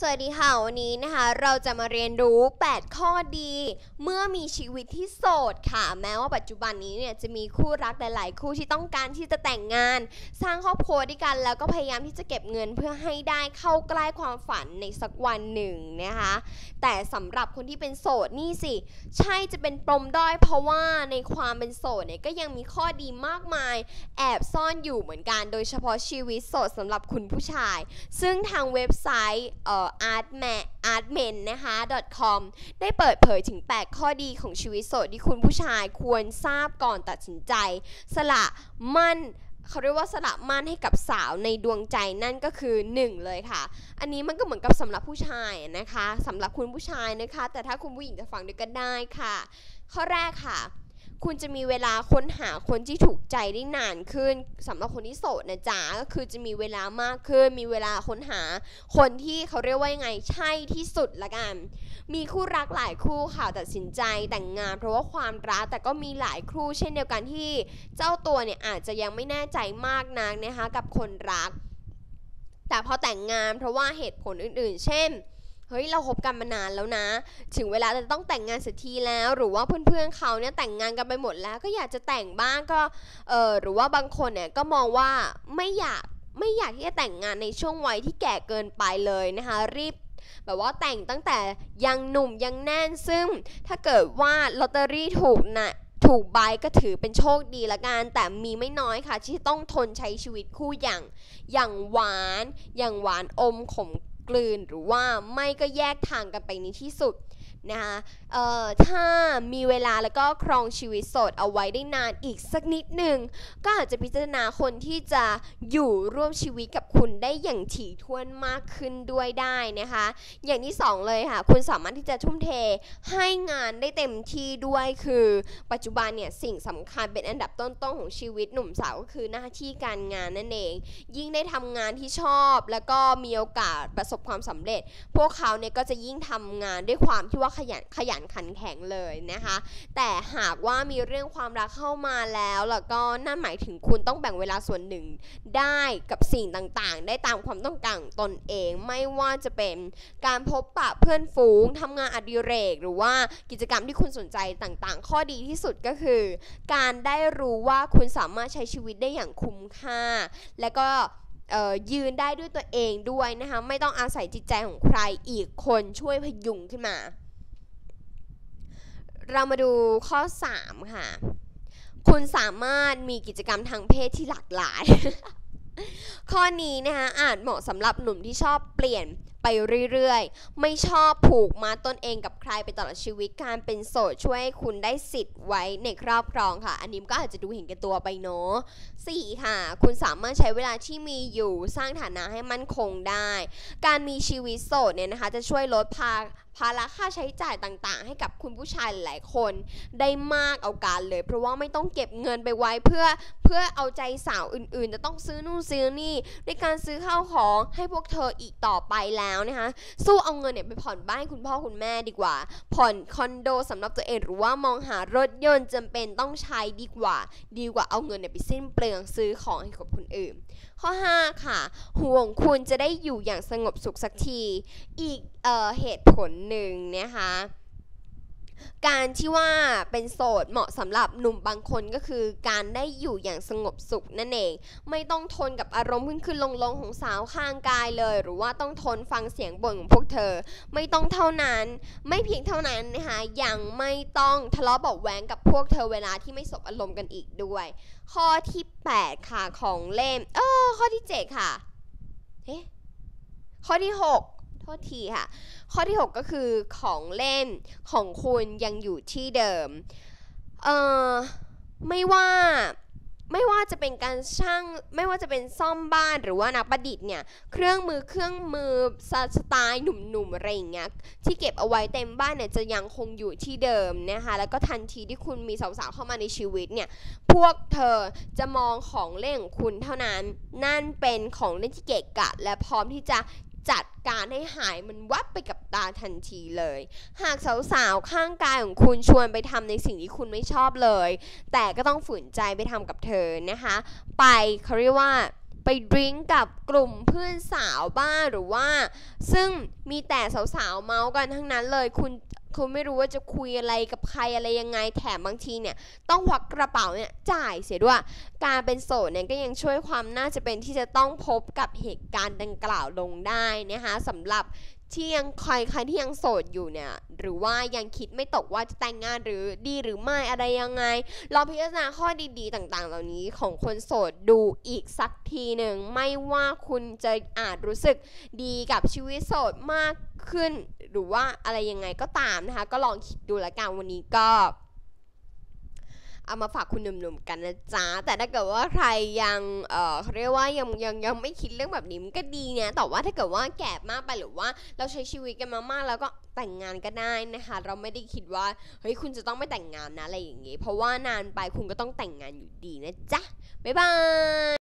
สวัสดีค่ะ วันนี้นะคะ เราจะมาเรียนรู้ 8 ข้อดี เมื่อมีชีวิตที่โสดค่ะ แม้ว่าปัจจุบันนี้เนี่ยจะมีคู่รักหลาย ๆ คู่ที่ต้องการที่จะแต่งงาน สร้างครอบครัวด้วยกัน แล้วก็พยายามที่จะเก็บเงินเพื่อให้ได้เข้าใกล้ความฝันในสักวันหนึ่งนะคะ แต่สำหรับคนที่เป็นโสดนี่สิ ใช่จะเป็นปมด้อยเพราะว่าในความเป็นโสดเนี่ยก็ยังมีข้อดีมากมาย แอบซ่อนอยู่เหมือนกัน โดยเฉพาะชีวิตโสดสำหรับคุณผู้ชาย ซึ่งทางเว็บไซต์เอ่อ artman artmen นะคะ .com ได้เปิดเผยถึง 8 ข้อดีของชีวิตโสดที่คุณผู้ชายควรทราบก่อนตัดสินใจ สละมั่นเขาเรียกว่าสละมั่นให้กับสาวในดวงใจนั่นก็คือ 1 เลยค่ะ อันนี้มันก็เหมือนกับสำหรับผู้ชายนะคะสำหรับคุณผู้ชายนะคะ แต่ถ้าคุณผู้หญิงจะฟังด้วยก็ได้ค่ะ ข้อแรกค่ะ คุณจะมีเวลาค้นหาคนที่ถูกใจได้นานขึ้นสำหรับคนที่โสดนะจ๊ะก็คือจะมีเวลามากขึ้น มีเวลาค้นหาคนที่เขาเรียกว่ายังไงใช่ที่สุดละกัน มีคู่รักหลายคู่ค่ะตัดสินใจแต่งงาน เพราะว่าความรักแต่ก็มีหลายคู่เช่นเดียวกันที่เจ้าตัวเนี่ยอาจจะยังไม่แน่ใจมากนักนะคะกับคนรัก แต่พอแต่งงานเพราะว่าเหตุผลอื่น ๆ เช่น เฮ้ยเราคบกันมานานแล้วนะ ถึงเวลาจะต้องแต่งงานเสร็จทีแล้ว หรือว่าเพื่อนๆเขาเนี่ยแต่งงานกันไปหมดแล้ว ก็อยากจะแต่งบ้างก็เออหรือว่าบางคนเนี่ยก็มองว่าไม่อยากไม่อยากที่จะแต่งงานในช่วงวัยที่แก่เกินไปเลยนะคะรีบแบบว่าแต่งตั้งแต่ยังหนุ่มยังแน่นซึ่งถ้าเกิดว่าลอตเตอรี่ถูกนะถูกใบก็ถือเป็นโชคดีละกันแต่มีไม่น้อยค่ะ ที่ต้องทนใช้ชีวิตคู่อย่าง อย่างหวาน อย่างหวานอมขม กลืนหรือว่าไม่ก็แยกทางกันไปในที่สุด นะคะเอ่อถ้ามีเวลาแล้วก็ครองชีวิตโสดเอาไว้ได้นานอีกสักนิดหนึ่งก็อาจจะพิจารณาคนที่จะอยู่ร่วมชีวิตกับคุณได้อย่างถี่ถ้วนมากขึ้นด้วยได้นะคะ อย่างที่สองเลยค่ะ คุณสามารถที่จะทุ่มเทให้งานได้เต็มที่ด้วยคือ ปัจจุบันเนี่ยสิ่งสำคัญเป็นอันดับต้นๆของชีวิตหนุ่มสาวก็คือหน้าที่การงานนั่นเอง ยิ่งได้ทำงานที่ชอบ แล้วก็มีโอกาสประสบความสำเร็จ พวกเขาเนี่ยก็จะยิ่งทำงานด้วยความที่ว่าขยันขยันขันแข็งเลยนะคะ แต่หากว่ามีเรื่องความรักเข้ามาแล้วแล้วก็นั่นหมายถึงคุณต้องแบ่งเวลาส่วนหนึ่งได้กับสิ่งต่างๆ ได้ตามความต้องการตนเองไม่ว่าจะเป็นการพบปะเพื่อนฝูงทำงานอดิเรก หรือว่ากิจกรรมที่คุณสนใจต่างๆ ข้อดีที่สุดก็คือ การได้รู้ว่าคุณสามารถใช้ชีวิตได้อย่างคุ้มค่า และก็ยืนได้ด้วยตัวเองด้วยนะคะ ไม่ต้องอาศัยจิตใจของใครอีกคนช่วยพยุงขึ้นมา เรามาดูข้อ 3 ค่ะ คุณสามารถมีกิจกรรมทางเพศที่หลากหลาย ข้อนี้นะคะอาจเหมาะสำหรับหนุ่มที่ชอบเปลี่ยนไปเรื่อยๆ ไม่ชอบผูกมาตนเองกับใครไปตลอดชีวิตการเป็นโสดช่วยให้คุณได้สิทธิ์ไว้ในครอบครองค่ะ อันนี้ก็อาจจะดูเห็นแก่ตัวไปเนาะ 4. ค่ะ คุณสามารถใช้เวลาที่มีอยู่สร้างฐานะให้มั่นคงได้ การมีชีวิตโสดเนี่ยนะคะ จะช่วยลดภา ภาระค่าใช้จ่ายต่างๆ ให้กับคุณผู้ชายหลายคนได้มากเอาการเลย เพราะว่าไม่ต้องเก็บเงินไปไว้เพื่อเพื่อเอาใจสาวอื่นๆ จะต้องซื้อนู่นซื้อนี่ด้วยการซื้อข้าวของให้พวกเธออีกต่อไปแล้วนะคะสู้เอาเงินเนี่ยไปผ่อนบ้านให้คุณพ่อคุณแม่ดีกว่า ผ่อนคอนโดสำหรับตัวเองหรือว่ามองหารถยนต์จำเป็นต้องใช้ดีกว่า ดีกว่าเอาเงินเนี่ยไปสิ้นเปลืองซื้อของให้กับคนอื่น ข้อ 5 ค่ะ ห่วงคุณจะได้อยู่อย่างสงบสุขสักที อีกเออเหตุผลหนึ่งนะคะการที่ว่าเป็นโสดเหมาะสำหรับหนุ่มบางคนก็คือ การได้อยู่อย่างสงบสุขนั่นเอง ไม่ต้องทนกับอารมณ์ขึ้นขึ้นลงลงของสาวข้างกายเลย หรือว่าต้องทนฟังเสียงบ่นของพวกเธอ ไม่ต้องเท่านั้น ไม่เพียงเท่านั้นนะคะยังไม่ต้องทะเลาะเบาะแว้งกับพวกเธอเวลาที่ไม่สบอารมณ์กันอีกด้วย ข้อที่ 8 ค่ะของเล่มเออข้อที่ 7 ค่ะเอ๊ะข้อที่ 6 ทษทีค่ะ ข้อที่ 6 ก็คือของเล่นของคุณยังอยู่ที่เดิม เอ่อ ไม่ว่าไม่ว่าจะเป็นการช่างไม่ว่าจะเป็นซ่อมบ้านหรือว่านักประดิษฐ์เนี่ยเครื่องมือเครื่องมือสไตล์หนุ่มๆอะไรอย่างเงี้ยที่เก็บเอาไว้เต็มบ้านเนี่ยจะยังคงอยู่ที่เดิมนะคะแล้วก็ทันทีที่คุณมีสาวๆเข้ามาในชีวิตเนี่ยพวกเธอจะมองของเล่นของคุณเท่านั้น นั่นเป็นของเล่นที่เกะกะ และพร้อมที่จะ จัดการให้หายมันวับไปกับตาทันทีเลย หากสาวๆ ข้างกายของคุณชวนไปทำในสิ่งที่คุณไม่ชอบเลย แต่ก็ต้องฝืนใจไปทำกับเธอนะคะ ไปเขาเรียกว่าไปดริงก์กับกลุ่มเพื่อนสาวบ้างหรือว่า ซึ่งมีแต่สาวๆ เมาส์กันทั้งนั้นเลย คุณ คุณไม่รู้ว่าจะคุยอะไรกับใครอะไรยังไงแถมบางทีเนี่ยต้องควักกระเป๋าเนี่ยจ่ายเสียด้วย การเป็นโสดเนี่ยก็ยังช่วยความน่าจะเป็นที่จะต้องพบกับเหตุการณ์ดังกล่าวลงได้นะคะสำหรับ ที่ยังใครใครที่ยังโสดอยู่เนี่ย หรือว่ายังคิดไม่ตกว่าจะแต่งงานหรือดีหรือไม่อะไรยังไง เราพิจารณาข้อดีๆ ต่างๆ เหล่านี้ของคนโสดดูอีกสักทีหนึ่ง ไม่ว่าคุณจะอาจรู้สึกดีกับชีวิตโสดมากขึ้น หรือว่าอะไรยังไงก็ตามนะคะ ก็ลองคิดดูละกันวันนี้ก็ เอามาฝากคุณหนุ่มๆกันนะจ๊ะ แต่ถ้าเกิดว่าใครยังเออเขาเรียกว่ายังยังยังไม่คิดเรื่องแบบนี้มันก็ดีนะแต่ว่าถ้าเกิดว่าแก่มากไปหรือว่าเราใช้ชีวิตกันมามากแล้วก็แต่งงานก็ได้นะคะ เราไม่ได้คิดว่าเฮ้ยคุณจะต้องไม่แต่งงานนะอะไรอย่างงี้เพราะว่านานไปคุณก็ต้องแต่งงานอยู่ดีนะจ๊ะบ๊ายบาย